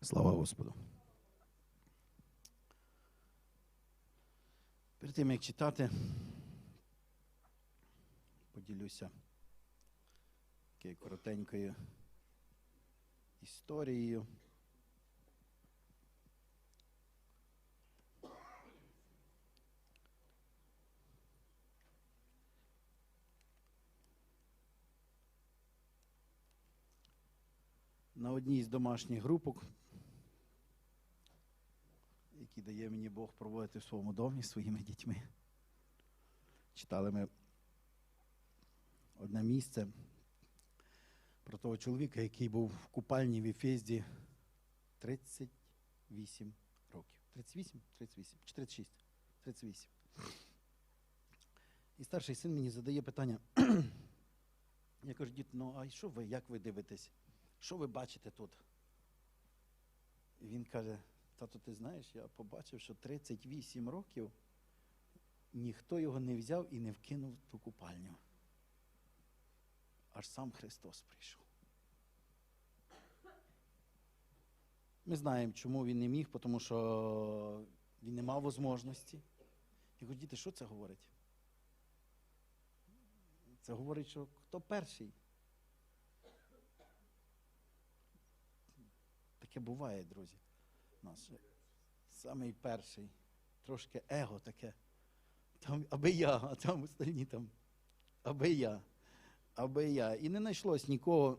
Слава Господу. Перед тим, як читати, поділюся такою коротенькою історією. На одній з домашніх групок, які дає мені Бог проводити в своєму домі своїми дітьми. Читали ми одне місце про того чоловіка, який був в купальні в Ефезді 38 років. 38? 38 чи 36? 38. І старший син мені задає питання. Я кажу, дід, ну а що ви, як ви дивитесь? Що ви бачите тут? І він каже: тато, ти знаєш, я побачив, що 38 років ніхто його не взяв і не вкинув в ту купальню. Аж сам Христос прийшов. Ми знаємо, чому він не міг, тому що він не мав можливості. Кажу, діти, що це говорить? Це говорить, що хто перший? Таке буває, друзі. У нас самий перший, трошки его таке. Там, аби я, а там остальні там, аби я, аби я. І не знайшлось нікого.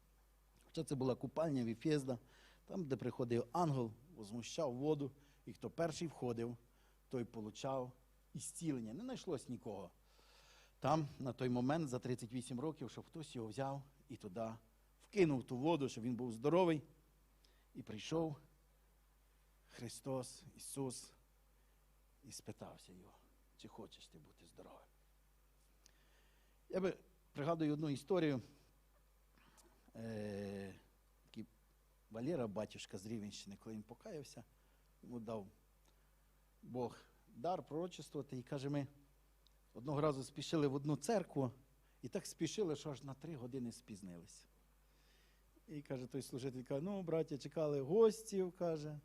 Хоча це була купальня Віфєзда, там, де приходив ангел, возмущав воду, і хто перший входив, той получав ісцілення. Не знайшлось нікого. Там, на той момент, за 38 років, щоб хтось його взяв і туди вкинув ту воду, щоб він був здоровий. І прийшов Христос, Ісус, і спитався його, чи хочеш ти бути здоровим. Я би пригадую одну історію. Е, Валера, батюшка з Рівенщини, коли він покаявся, йому дав Бог дар пророчествувати і каже, ми одного разу спішили в одну церкву і так спішили, що аж на три години спізнилися. І каже, той служитель каже, ну, браття, чекали гостів, каже,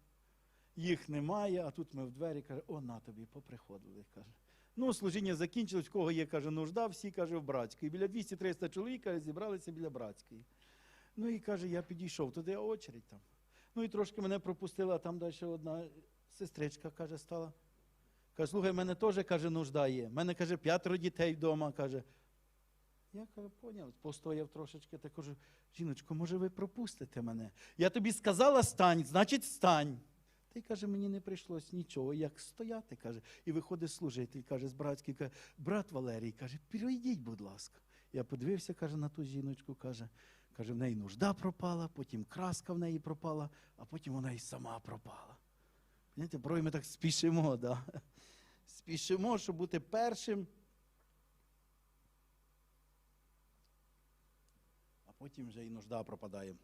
їх немає, а тут ми в двері, каже, о, на тобі, поприходили. каже. Ну, служіння закінчилось, в кого є, каже, нужда, всі, каже, в братській. Біля 200-300 чоловік каже, зібралися біля братської. Ну і каже, я підійшов, туди очередь там. Ну і трошки мене пропустила, а там далі одна сестричка, каже, стала. Каже, слухай, мене теж, каже, нужда є. Мене, каже, п'ятеро дітей вдома, каже. Я каже, поняв, постояв трошечки, та кажу, жіночко, може ви пропустите мене? Я тобі сказала стань, значить стань. Та й каже, мені не прийшлось нічого, як стояти, каже. І виходить служитель, каже, з братський, каже, брат Валерій, каже, перейдіть, будь ласка. Я подивився, каже, на ту жіночку, каже, каже, в неї нужда пропала, потім краска в неї пропала, а потім вона і сама пропала. Знаєте, порой ми так спішимо, да? спішимо, щоб бути першим. а потім вже і нужда пропадає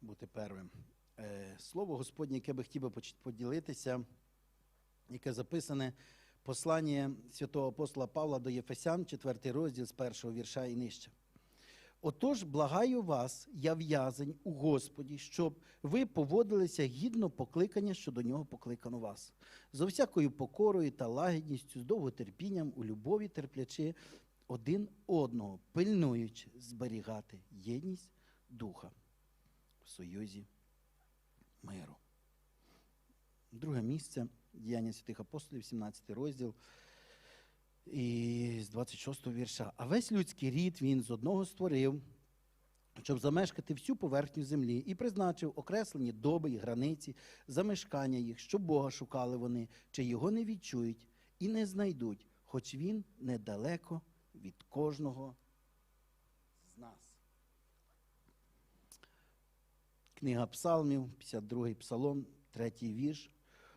бути первим. Е, Слово Господнє, яке би хотів би поділитися, яке записане послання святого апостола Павла до Єфесян, 4 розділ з першого вірша і нижче. Отож, благаю вас, я в'язень у Господі, щоб ви поводилися гідно покликання, що до нього покликано вас, за всякою покорою та лагідністю, з довготерпінням, у любові терплячи один одного, пильнуючи зберігати єдність духа в союзі миру. Друге місце діяння святих апостолів, 17 розділ. І з 26 вірша. А весь людський рід він з одного створив, щоб замешкати всю поверхню землі, і призначив окреслені доби і границі, замешкання їх, щоб Бога шукали вони, чи його не відчують і не знайдуть, хоч він недалеко від кожного з нас. Книга Псалмів, 52 псалом, 3 вірш.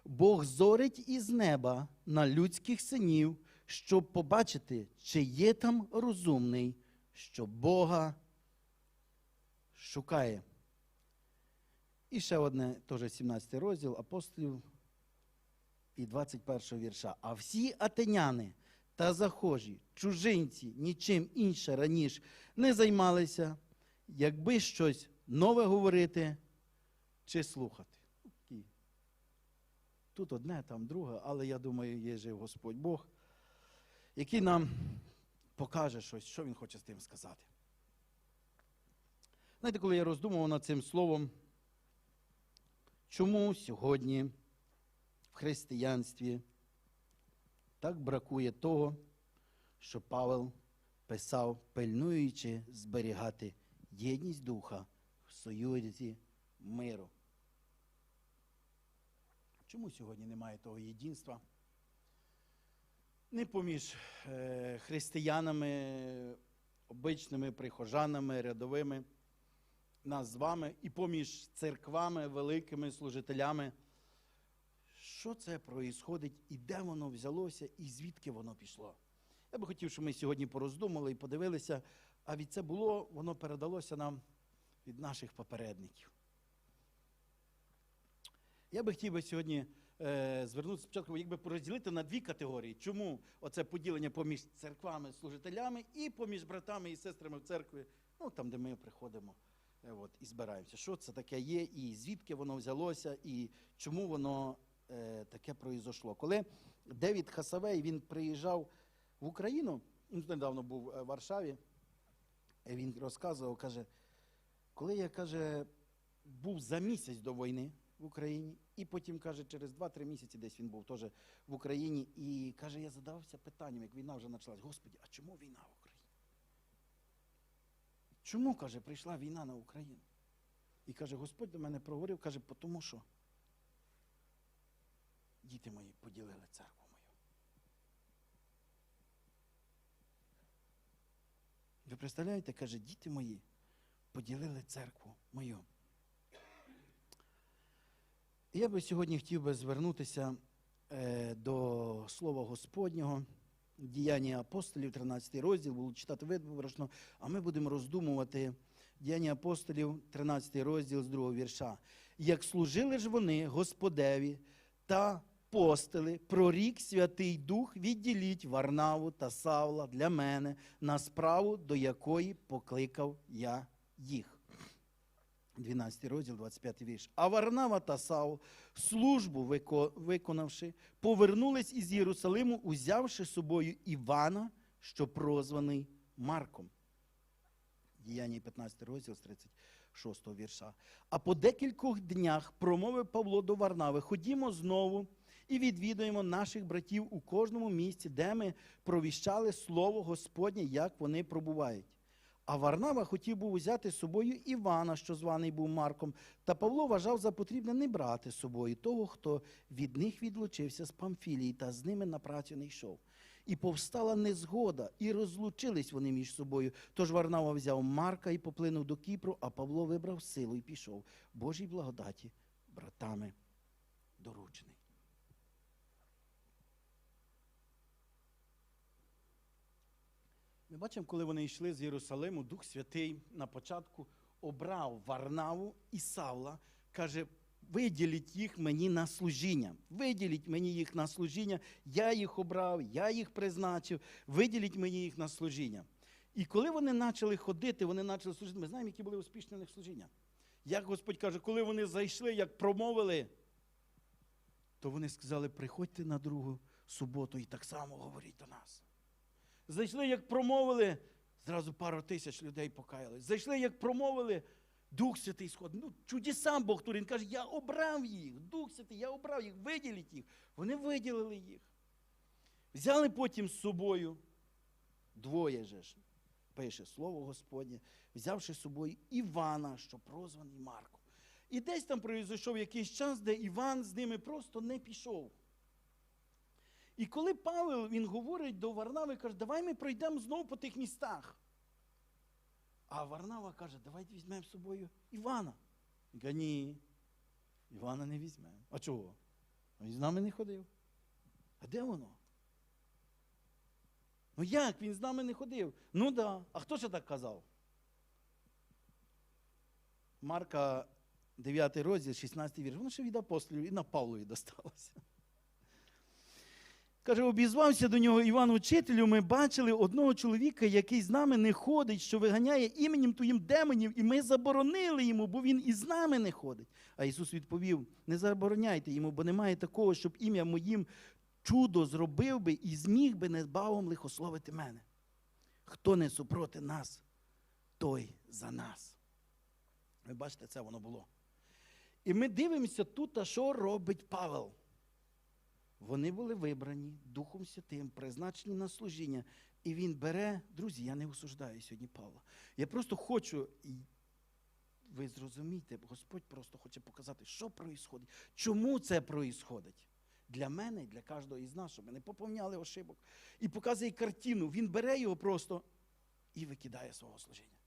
Бог зорить із неба на людських синів, щоб побачити, чи є там розумний, що Бога шукає. І ще одне, теж 17 розділ апостолів і 21 вірша. А всі атеняни та захожі, чужинці, нічим інше раніше не займалися, якби щось нове говорити, чи слухати. Тут одне, там друге, але я думаю, є жив Господь Бог, який нам покаже щось, що він хоче з тим сказати. Знаєте, коли я роздумував над цим словом, чому сьогодні в християнстві так бракує того, що Павел писав, пильнуючи зберігати єдність духа союзі миру. Чому сьогодні немає того єдинства? Не поміж е, християнами, обичними прихожанами, рядовими, нас з вами, і поміж церквами, великими служителями. Що це проїсходить, і де воно взялося, і звідки воно пішло? Я би хотів, щоб ми сьогодні пороздумали і подивилися, а від це було, воно передалося нам від наших попередників. Я би хотів би сьогодні е, звернутися спочатку, якби порозділити на дві категорії. Чому оце поділення поміж церквами, служителями і поміж братами і сестрами в церкві, ну там, де ми приходимо е, от, і збираємося. Що це таке є, і звідки воно взялося, і чому воно е, таке произошло. Коли Девід Хасавей він приїжджав в Україну, він недавно був е, в Варшаві, він розказував, каже, коли я каже, був за місяць до війни в Україні, і потім каже, через 2-3 місяці десь він був теж в Україні, і каже, я задавався питанням, як війна вже почалась. Господі, а чому війна в Україні? Чому, каже, прийшла війна на Україну? І каже, Господь до мене проговорив, каже, тому що діти мої поділили церкву мою. Ви представляєте, каже, діти мої поділили церкву мою. Я би сьогодні хотів би звернутися е, до Слова Господнього, діяння апостолів, 13 розділ, буду читати виборочно, а ми будемо роздумувати діяння апостолів, 13 розділ з другого вірша. Як служили ж вони Господеві та постили, прорік Святий Дух, відділіть Варнаву та Савла для мене на справу, до якої покликав я їх. 12 розділ, 25 вірш. А Варнава та Саул, службу виконавши, повернулись із Єрусалиму, узявши з собою Івана, що прозваний Марком. Діяння 15 розділ з 36 вірша. А по декількох днях промовив Павло до Варнави: Ходімо знову і відвідуємо наших братів у кожному місці, де ми провіщали слово Господнє, як вони пробувають. А Варнава хотів був взяти з собою Івана, що званий був Марком, та Павло вважав за потрібне не брати з собою того, хто від них відлучився з Памфілії та з ними на працю не йшов. І повстала незгода, і розлучились вони між собою. Тож Варнава взяв Марка і поплинув до Кіпру, а Павло вибрав силу і пішов. Божій благодаті братами доручений. Ми бачимо, коли вони йшли з Єрусалиму, Дух Святий на початку обрав Варнаву і Савла, каже, виділіть їх мені на служіння. Виділіть мені їх на служіння. Я їх обрав, я їх призначив, виділіть мені їх на служіння. І коли вони почали ходити, вони почали служити. Ми знаємо, які були успішні в них служіння. Як Господь каже, коли вони зайшли, як промовили, то вони сказали, приходьте на другу суботу і так само говоріть до нас. Зайшли, як промовили, зразу пару тисяч людей покаялись. Зайшли, як промовили, Дух Святий сход. Ну, чудесам Бог тут. Він каже, я обрав їх. Дух Святий, я обрав їх, виділіть їх. Вони виділили їх. Взяли потім з собою, двоє же ж, пише слово Господнє, взявши з собою Івана, що прозваний Марком. І десь там произойшов якийсь час, де Іван з ними просто не пішов. І коли Павел він говорить до Варнави, каже, давай ми пройдемо знову по тих містах. А Варнава каже, давайте візьмемо з собою Івана. Він каже, ні, Івана не візьмемо. А чого? Він з нами не ходив. А де воно? Ну як він з нами не ходив? Ну да. А хто ще так казав? Марка 9 розділ, 16 вірш. Воно ще від апостолів і на Павлові досталося. Каже, обізвався до нього Іван Учителю, ми бачили одного чоловіка, який з нами не ходить, що виганяє іменем твоїм демонів, і ми заборонили йому, бо він із нами не ходить. А Ісус відповів: не забороняйте йому, бо немає такого, щоб ім'я моїм чудо зробив би і зміг би незбавом лихословити мене. Хто не супроти нас, той за нас. Ви бачите, це воно було. І ми дивимося тут, а що робить Павел. Вони були вибрані Духом Святим, призначені на служіння. І він бере, друзі, я не осуждаю сьогодні Павла. Я просто хочу, ви зрозумієте, Господь просто хоче показати, що проїсходить, чому це проїсходить. Для мене і для кожного із нас, щоб ми не поповняли ошибок. І показує картину. Він бере його просто і викидає свого служіння.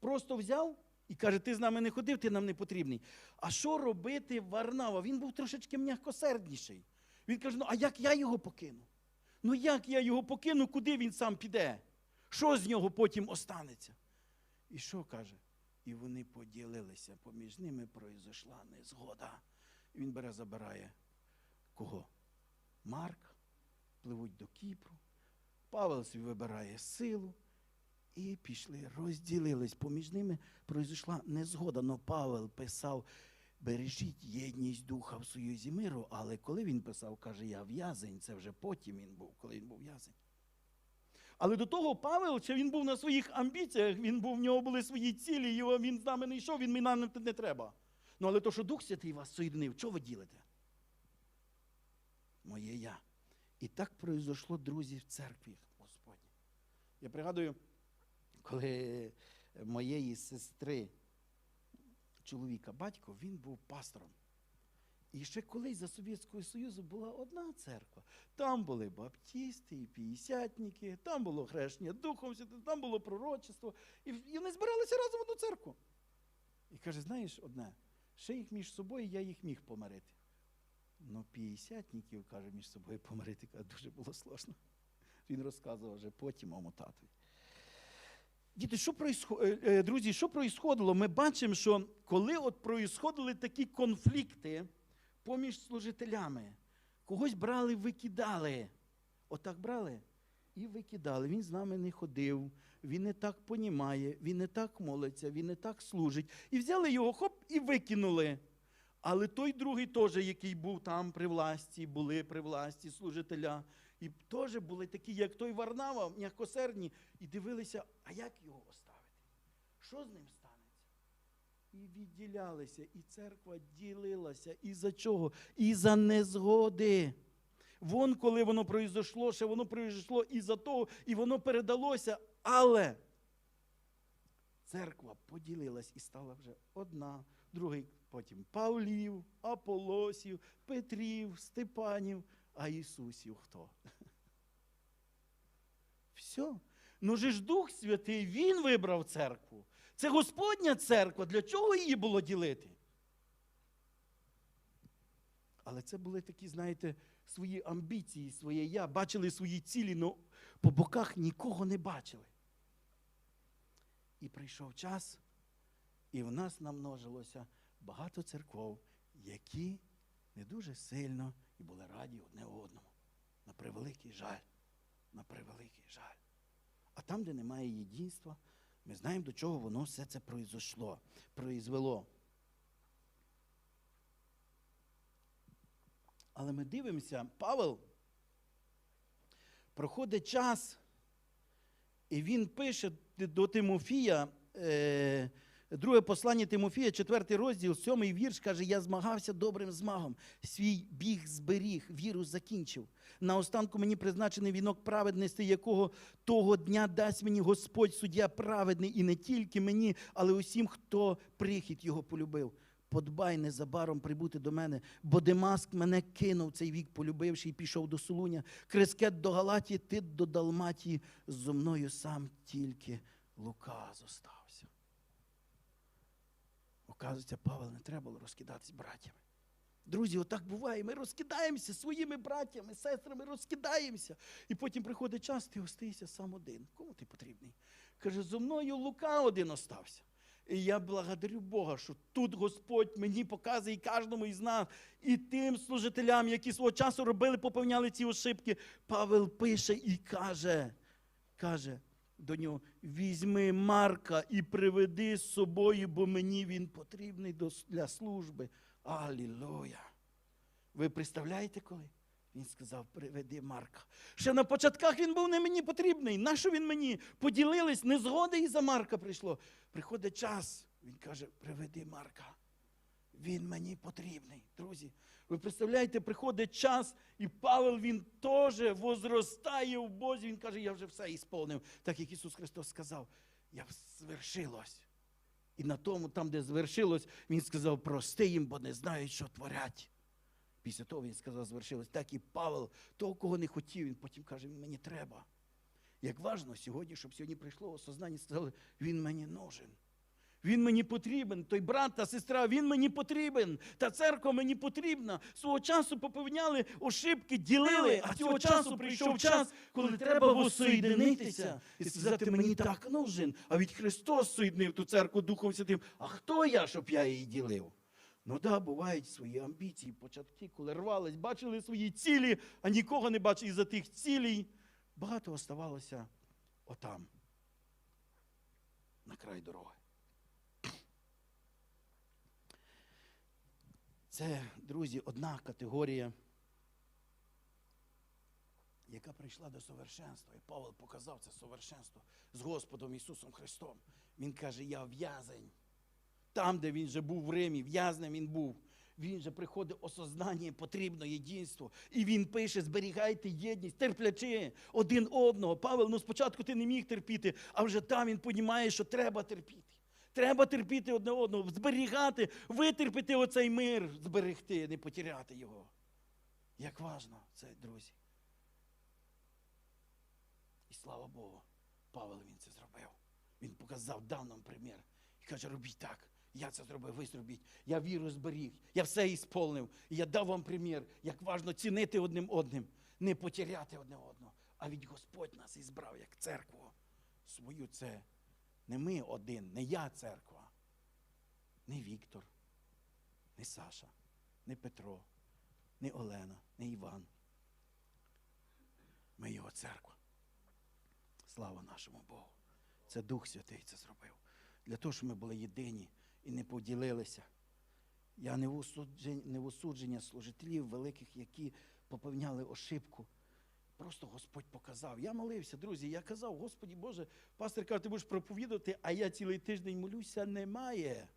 Просто взяв і каже, ти з нами не ходив, ти нам не потрібний. А що робити Варнава? Він був трошечки м'якосердніший. Він каже: ну а як я його покину? Ну як я його покину, куди він сам піде? Що з нього потім останеться? І що каже? І вони поділилися, поміж ними произошла незгода. І він бере, забирає кого? Марк, пливуть до Кіпру. Павел собі вибирає силу. І пішли, розділились. Поміж ними произошла незгода. Но Павел писав: бережіть єдність духа в союзі миру. Але коли він писав, каже, я в'язень, це вже потім він був, коли він був в'язень. Але до того Павел, ще він був на своїх амбіціях, він був, в нього були свої цілі, його, він з нами не йшов, він нам не треба. Ну, але то, що Дух Святий вас соєднив, чого ви ділите? Моє я. І так произошло, друзі, в церкві Господні. Я пригадую, коли моєї сестри, чоловіка, батько, він був пастором. І ще колись за Совєтського Союзу була одна церква. Там були баптісти і п'ятдесятники, там було хрещення Духом Святим, там було пророчество. І, вони збиралися разом в одну церкву. І каже, знаєш одне, ще їх між собою я їх міг помирити. Ну, п'ятдесятників, каже, між собою помирити, каже, дуже було сложно. Він розказував вже потім моєму татові. Діти, що происход... е, е, друзі, що происходило? Ми бачимо, що коли от происходили такі конфлікти поміж служителями, когось брали, викидали. Отак брали і викидали. Він з нами не ходив, він не так понімає, він не так молиться, він не так служить. І взяли його, хоп, і викинули. Але той другий теж, який був там при власті, були при власті служителя, і теж були такі, як той Варнава, м'якосердні, і дивилися, а як його оставити? Що з ним станеться? І відділялися, і церква ділилася. І за чого? І за незгоди. Вон, коли воно произошло, ще воно произошло і за того, і воно передалося, але церква поділилась і стала вже одна, другий, потім Павлів, Аполосів, Петрів, Степанів, а Ісусів хто? Все. Ну же ж Дух Святий, Він вибрав церкву. Це Господня церква. Для чого її було ділити? Але це були такі, знаєте, свої амбіції, своє я, бачили свої цілі, але по боках нікого не бачили. І прийшов час, і в нас намножилося багато церков, які не дуже сильно і були раді одне одному. На превеликий жаль. На превеликий жаль. А там, де немає єдинства, ми знаємо, до чого воно все це произошло, произвело. Але ми дивимося, Павел проходить час, і він пише до Тимофія, е, друге послання Тимофія, четвертий розділ, сьомий вірш, каже, я змагався добрим змагом, свій біг зберіг, віру закінчив. Наостанку мені призначений вінок праведності, якого того дня дасть мені Господь суддя праведний, і не тільки мені, але усім, хто прихід його полюбив. Подбай незабаром прибути до мене, бо Демаск мене кинув цей вік, полюбивши, і пішов до Солуня. Крискет до Галатії, ти до Далматії, зо мною сам тільки Лука зостався. Оказується, Павел не треба було розкидатись братями. Друзі, отак буває. Ми розкидаємося своїми братями, сестрами, розкидаємося. І потім приходить час, ти остаєшся сам один. Кому ти потрібний? Каже, зо мною Лука один остався. І я благодарю Бога, що тут Господь мені показує і кожному із нас, і тим служителям, які свого часу робили, поповняли ці ошибки. Павел пише і каже, каже до нього: візьми Марка і приведи з собою, бо мені він потрібний для служби. Алілуя! Ви представляєте коли? Він сказав, приведи Марка. Ще на початках він був не мені потрібний. Нащо він мені? Поділились, незгоди і за Марка прийшло. Приходить час, він каже, приведи Марка. Він мені потрібний. Друзі, ви представляєте, приходить час, і Павел він теж возростає в Бозі. Він каже, я вже все ісполнив, так як Ісус Христос сказав. Я звершилось. І на тому, там, де звершилось, він сказав, прости їм, бо не знають, що творять. Після того він сказав, звершилось. Так і Павел, того, кого не хотів, він потім каже, мені треба. Як важно сьогодні, щоб сьогодні прийшло осознання, сказали, він мені нужен. Він мені потрібен, той брат та сестра, він мені потрібен. Та церква мені потрібна. Свого часу поповняли ошибки, ділили, а цього часу прийшов час, коли треба воссоєдинитися і сказати, мені так нужен. А від Христос соєднив ту церкву Духом Святим. А хто я, щоб я її ділив? Ну так, да, бувають свої амбіції, початки, коли рвались, бачили свої цілі, а нікого не бачили за тих цілей. Багато оставалося отам, на край дороги. Це, друзі, одна категорія, яка прийшла до совершенства. І Павел показав це совершенство з Господом Ісусом Христом. Він каже, я в'язень. Там, де він же був в Римі, в'язнем він був. Він же приходить осознання, потрібно єдинство. І він пише: зберігайте єдність, терплячи один одного. Павел, ну спочатку ти не міг терпіти, а вже там він розуміє, що треба терпіти. Треба терпіти одне одного, зберігати, витерпіти оцей мир, зберегти, не потеряти його. Як важно це, друзі. І слава Богу, Павел він це зробив. Він показав, дав нам примір. І каже, робіть так. Я це зробив, ви зробіть. Я віру зберіг, я все ісполнив. І я дав вам примір, як важно цінити одним одним, не потеряти одне одного. А від Господь нас ізбрав як церкву. Свою це не ми один, не я церква, не Віктор, не Саша, не Петро, не Олена, не Іван. Ми його церква. Слава нашому Богу. Це Дух Святий це зробив. Для того, щоб ми були єдині і не поділилися. Я не в осудження, служителів великих, які поповняли ошибку. Просто Господь показав. Я молився, друзі. Я казав, Господі Боже, пастор каже, ти будеш проповідувати, а я цілий тиждень молюся, немає.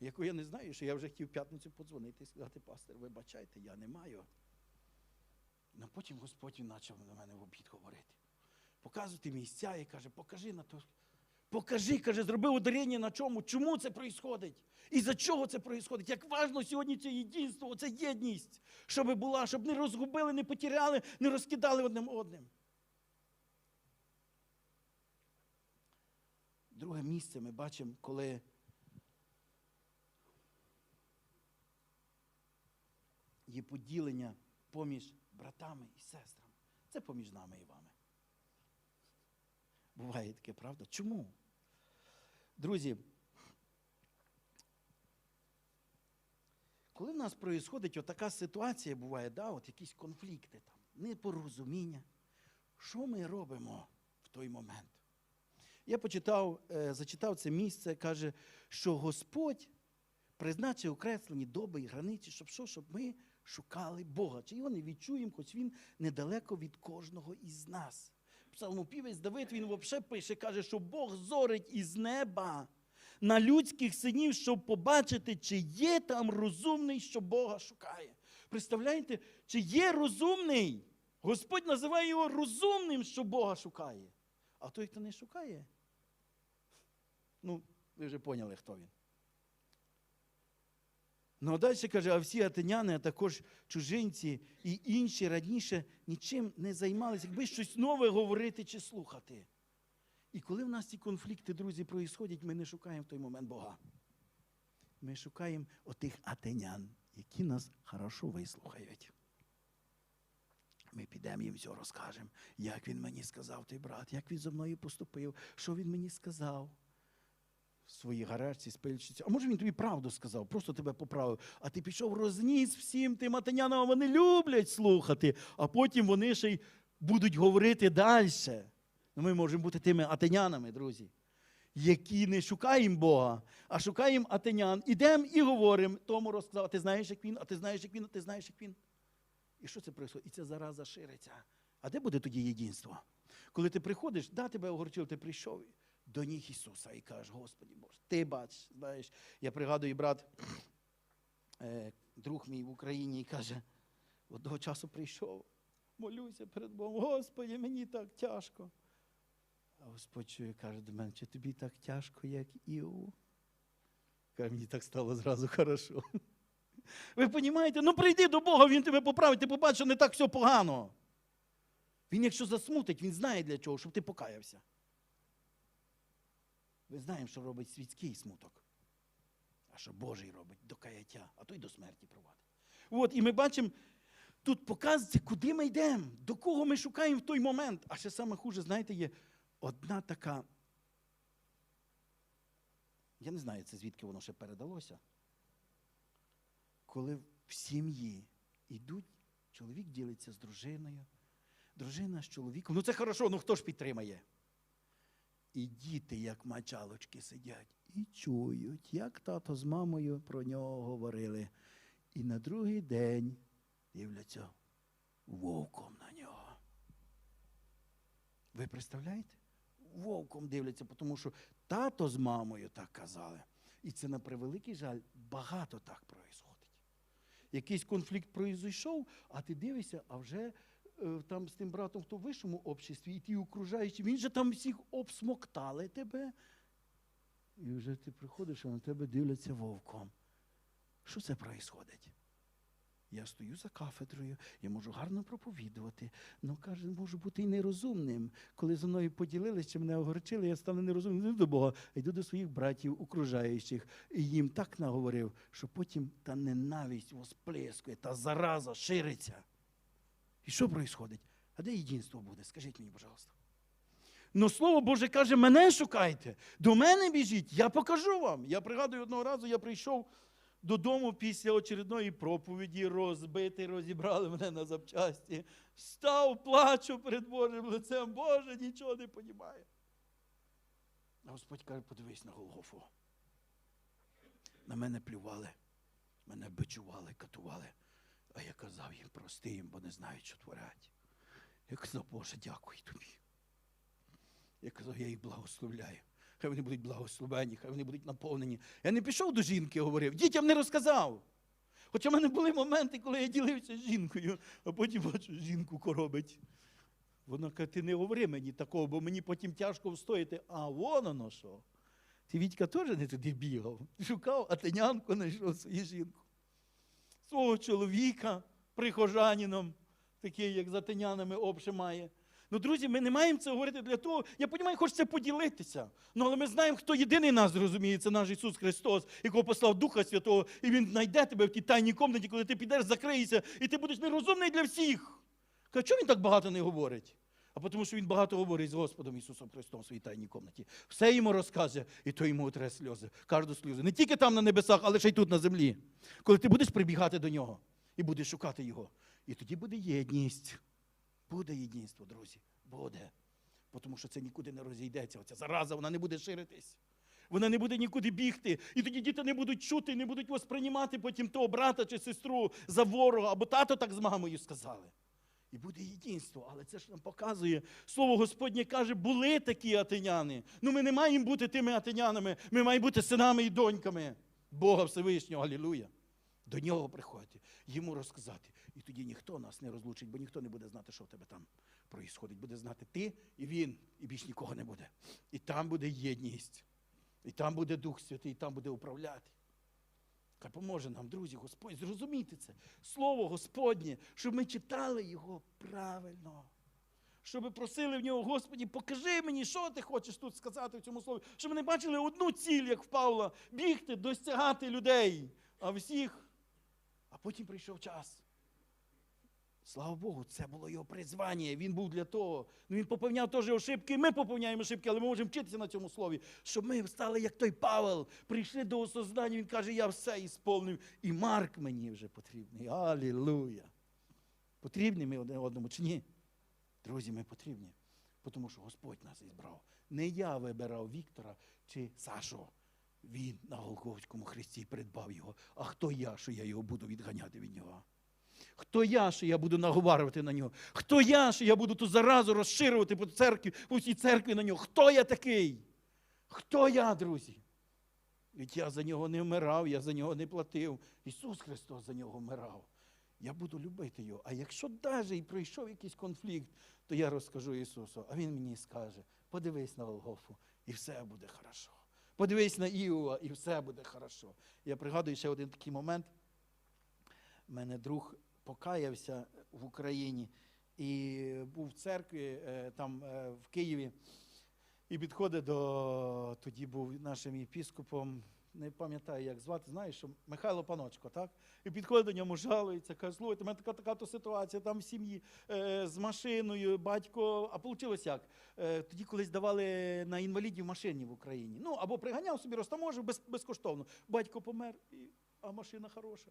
Яку я не знаю, що я вже хотів п'ятницю подзвонити і сказати, пастор, вибачайте, я не маю. Ну потім Господь почав на мене в обід говорити. Показувати місця і каже, покажи на то. Покажи, каже, зроби ударення на чому, чому це відбувається? І за чого це відбувається? Як важно сьогодні це єдинство, це єдність, щоб була, щоб не розгубили, не потеряли, не розкидали одним одним. Друге місце ми бачимо, коли є поділення поміж братами і сестрами. Це поміж нами і вами. Буває таке, правда? Чому? Друзі, коли в нас проїсходить отака ситуація, буває, да, от якісь конфлікти, там, непорозуміння, що ми робимо в той момент? Я почитав, е, зачитав це місце, каже, що Господь призначив окреслені доби і границі, щоб що, щоб ми шукали Бога. Чи його не відчуємо, хоч він недалеко від кожного із нас. Псалмопівець Давид він взагалі пише, каже, що Бог зорить із неба на людських синів, щоб побачити, чи є там розумний, що Бога шукає. Представляєте, чи є розумний? Господь називає його розумним, що Бога шукає. А той, хто не шукає, ну, ви вже поняли, хто він. Ну а далі каже, а всі атеняни, а також чужинці і інші раніше нічим не займалися, якби щось нове говорити чи слухати. І коли в нас ці конфлікти, друзі, проїсходять, ми не шукаємо в той момент Бога. Ми шукаємо отих атенян, які нас хорошо вислухають. Ми підемо їм все розкажемо, як він мені сказав, той брат, як він зі мною поступив, що він мені сказав. Своїй гаражці, спильчиці. А може він тобі правду сказав, просто тебе поправив. А ти пішов розніс всім тим атенянам, а вони люблять слухати, а потім вони ще й будуть говорити далі. Ну, Ми можемо бути тими атенянами, друзі, які не шукаємо Бога, а шукаємо атенян. Ідемо і говоримо, тому розказав, а ти знаєш, як він, а ти знаєш, як він, а ти знаєш, як він. І що це відбувається? І ця зараза шириться. А де буде тоді єдинство? Коли ти приходиш, да, тебе огорчив, ти прийшов до ніг Ісуса і кажеш, Господи Боже, ти бач, знаєш, я пригадую, брат, е, друг мій в Україні і каже, одного часу прийшов, молюся перед Богом, Господи, мені так тяжко. А Господь чує, каже до мене, чи тобі так тяжко, як Іову? Каже, мені так стало зразу хорошо. Ви розумієте? Ну прийди до Бога, Він тебе поправить, ти побачиш, що не так все погано. Він, якщо засмутить, він знає для чого, щоб ти покаявся. Ми знаємо, що робить світський смуток. А що Божий робить до каяття, а то й до смерті провадить. От, і ми бачимо, тут показується, куди ми йдемо, до кого ми шукаємо в той момент. А ще саме хуже, знаєте, є одна така. Я не знаю, це звідки воно ще передалося. Коли в сім'ї йдуть, чоловік ділиться з дружиною, дружина з чоловіком. Ну це хорошо, ну хто ж підтримає? І діти, як мачалочки, сидять і чують, як тато з мамою про нього говорили. І на другий день дивляться вовком на нього. Ви представляєте? Вовком дивляться, тому що тато з мамою так казали. І це на превеликий жаль багато так проїсходить. Якийсь конфлікт произойшов, а ти дивишся, а вже там з тим братом, хто в вищому обществі, і ті окружаючі, він же там всіх обсмоктали тебе. І вже ти приходиш, а на тебе дивляться вовком. Що це проїсходить? Я стою за кафедрою, я можу гарно проповідувати, але каже, можу бути і нерозумним. Коли зі мною поділилися, мене огорчили, я стану нерозумним. Не йду до Бога, а йду до своїх братів, окружаючих, і їм так наговорив, що потім та ненависть восплескує, та зараза шириться. І що відбувається? А де єдинство буде? Скажіть мені, пожалуйста. Ну, слово Боже каже, мене шукайте, до мене біжіть, я покажу вам. Я пригадую одного разу, я прийшов додому після очередної проповіді, розбитий, розібрали мене на запчасті. Став, плачу перед Божим лицем, Боже, нічого не понімає. А Господь каже, подивись на Голгофу. На мене плювали, мене бичували, катували. А я казав їм, прости їм, бо не знають, що творять. Я казав, Боже, дякую тобі. Я казав, я їх благословляю. Хай вони будуть благословені, хай вони будуть наповнені. Я не пішов до жінки, говорив, дітям не розказав. Хоча в мене були моменти, коли я ділився з жінкою, а потім бачу, жінку коробить. Вона каже, ти не говори мені такого, бо мені потім тяжко встояти. А вон воно що. Ти Вітька теж не туди бігав. Шукав, а тинянку знайшов свою жінку. Свого чоловіка прихожанином, такий, як за тинянами обшимає. Ну, друзі, ми не маємо це говорити для того. Я розумію, хочеться поділитися. Ну, але ми знаємо, хто єдиний нас розуміє, це наш Ісус Христос, якого послав Духа Святого, і Він знайде тебе в тій тайній комнаті, коли ти підеш, закриєшся, і ти будеш нерозумний для всіх. Каже, чому він так багато не говорить? А тому, що він багато говорить з Господом Ісусом Христом в своїй тайній комнаті. Все йому розказує, і то йому утре сльози. Кожну сльозу. Не тільки там на небесах, але ще й тут на землі. Коли ти будеш прибігати до нього і будеш шукати його. І тоді буде єдність. Буде єдинство, друзі. Буде. Тому що це нікуди не розійдеться. Оця зараза, вона не буде ширитись. Вона не буде нікуди бігти. І тоді діти не будуть чути, не будуть восприймати потім того брата чи сестру за ворога, або тато так з мамою сказали. І буде єдинство, але це ж нам показує. Слово Господнє каже, були такі атеняни. Ну ми не маємо бути тими атенянами, ми маємо бути синами і доньками Бога Всевишнього, Алілуя. До нього приходити, йому розказати. І тоді ніхто нас не розлучить, бо ніхто не буде знати, що в тебе там проїсходить. Буде знати ти і він, і більш нікого не буде. І там буде єдність, і там буде Дух Святий, і там буде управляти. Хай поможе нам, друзі, Господь, зрозуміти це. Слово Господнє, щоб ми читали його правильно. Щоб ми просили в нього, Господі, покажи мені, що ти хочеш тут сказати в цьому слові. Щоб ми не бачили одну ціль, як в Павла, бігти, досягати людей, а всіх. А потім прийшов час Слава Богу, це було його призвання. Він був для того. Ну, він поповняв теж ошибки, ми поповняємо ошибки, але ми можемо вчитися на цьому слові, щоб ми стали, як той Павел, прийшли до осознання. Він каже, я все ісполнив. І Марк мені вже потрібний. Алілуя. Потрібні ми одне одному чи ні? Друзі, ми потрібні. Тому що Господь нас ізбрав. Не я вибирав Віктора чи Сашу. Він на Голгофському хресті придбав його. А хто я, що я його буду відганяти від нього? Хто я, що я буду наговарювати на нього? Хто я, що я буду ту заразу розширювати по церкві, по всій церкві на нього? Хто я такий? Хто я, друзі? Ведь я за нього не вмирав, я за нього не платив. Ісус Христос за нього вмирав. Я буду любити його. А якщо навіть і пройшов якийсь конфлікт, то я розкажу Ісусу, а Він мені скаже: подивись на Голгофу, і все буде хорошо. Подивись на Іова, і все буде хорошо. Я пригадую ще один такий момент. У мене друг покаявся в Україні і був в церкві е, там е, в Києві. І підходить до тоді був нашим єпіскопом, не пам'ятаю, як звати, знаєш, Михайло Паночко, так? І підходить до ньому, жалується, каже, слухайте, у мене така така ситуація, там в сім'ї е, з машиною, батько. А вийшло як? Е, тоді колись давали на інвалідів машині в Україні. Ну, або приганяв собі розтаможив без, безкоштовно. Батько помер, і, а машина хороша,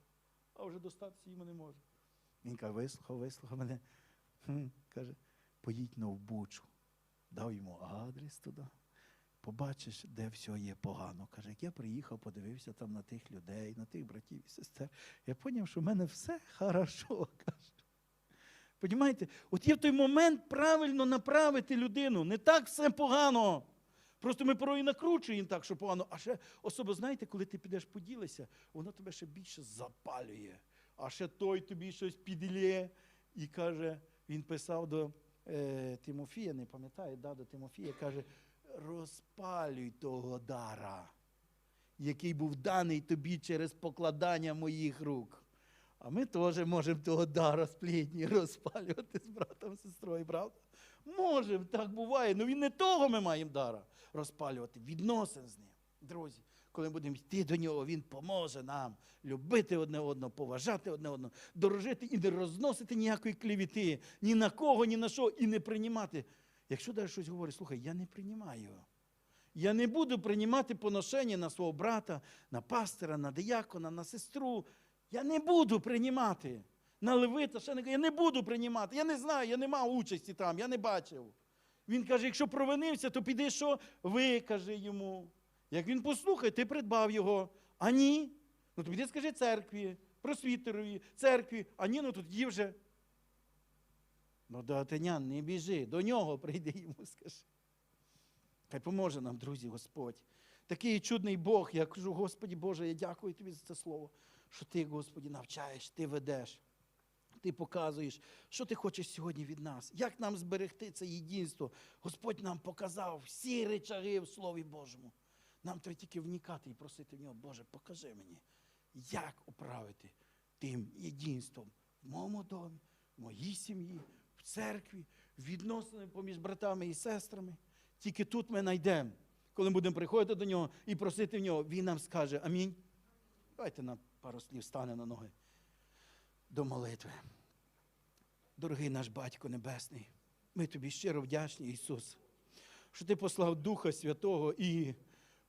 а вже достатися йому не може. Він каже, вислухав, вислухав мене. Хм, каже, поїдь на Вбучу. Дав йому адрес туди. Побачиш, де все є погано. Каже, як я приїхав, подивився там на тих людей, на тих братів і сестер. Я зрозумів, що в мене все хорошо. каже. Понімаєте? От є в той момент правильно направити людину. Не так все погано. Просто ми порой накручуємо так, що погано. А ще особливо, знаєте, коли ти підеш поділися, воно тебе ще більше запалює. А ще той тобі щось підлє. І каже, він писав до е, Тимофія, не пам'ятаю, да, до Тимофія, каже, розпалюй того дара, який був даний тобі через покладання моїх рук. А ми теж можемо того дара сплітні розпалювати з братом, сестрою, правда? Можемо, так буває. Ну він не того ми маємо дара розпалювати. Відносин з ним. Друзі, коли ми будемо йти до нього, він поможе нам любити одне одного, поважати одне одного, дорожити і не розносити ніякої клівіти, ні на кого, ні на що, і не приймати. Якщо навіть щось говорить, слухай, я не приймаю. Я не буду приймати поношення на свого брата, на пастора, на диякона, на сестру. Я не буду приймати. На левита, ще не я не буду приймати. Я не знаю, я не мав участі там, я не бачив. Він каже, якщо провинився, то піди що? Викажи йому. Як він послухає, ти придбав його. А ні. Ну то піди скажи церкві, просвітерові, церкві, а ні, ну є вже. Ну до Атенян не біжи, до нього прийди йому, скажи. Хай поможе нам, друзі, Господь. Такий чудний Бог, я кажу, Господі Боже, я дякую тобі за це слово, що ти, Господі, навчаєш, ти ведеш. Ти показуєш, що ти хочеш сьогодні від нас, як нам зберегти це єдинство. Господь нам показав всі речаги в Слові Божому. Нам треба тільки вникати і просити в нього, Боже, покажи мені, як управити тим єдинством в моєму домі, в моїй сім'ї, в церкві, відносини поміж братами і сестрами. Тільки тут ми знайдемо, коли будемо приходити до нього і просити в нього, він нам скаже Амінь. Давайте на пару слів стане на ноги до молитви. Дорогий наш Батько Небесний, ми тобі щиро вдячні, Ісус, що Ти послав Духа Святого і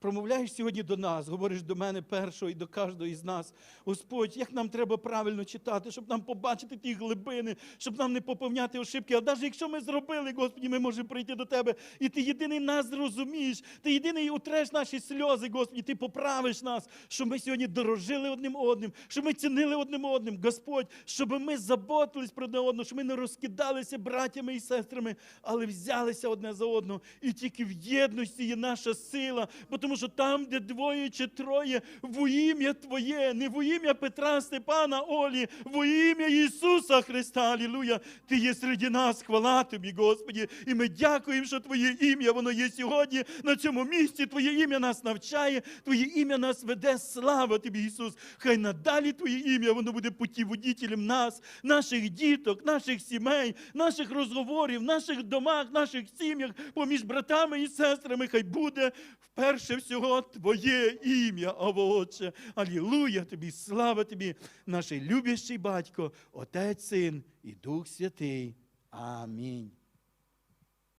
промовляєш сьогодні до нас, говориш до мене першого і до кожного із нас. Господь, як нам треба правильно читати, щоб нам побачити ті глибини, щоб нам не поповняти ошибки. А навіть якщо ми зробили, Господі, ми можемо прийти до Тебе, і Ти єдиний нас зрозумієш, Ти єдиний утреш наші сльози, Господі, Ти поправиш нас, щоб ми сьогодні дорожили одним одним, щоб ми цінили одним одним, Господь, щоб ми заботились про одне одного, щоб ми не розкидалися братями і сестрами, але взялися одне за одного. І тільки в єдності є наша сила, бо тому що там, де двоє чи троє, во ім'я Твоє, не во ім'я Петра, Степана, Олі, во ім'я Ісуса Христа, Алілуя, Ти є серед нас, хвала Тобі, Господі. І ми дякуємо, що Твоє ім'я, воно є сьогодні на цьому місці. Твоє ім'я нас навчає, Твоє ім'я нас веде. Слава Тобі, Ісус. Хай надалі Твоє ім'я, воно буде путіводітелем нас, наших діток, наших сімей, наших розговорів, наших домах, наших сім'ях, поміж братами і сестрами. Хай буде вперше всього Твоє ім'я, Отче. Алілуя Тобі, слава Тобі, наш любящий батько, Отець, Син і Дух Святий. Амінь.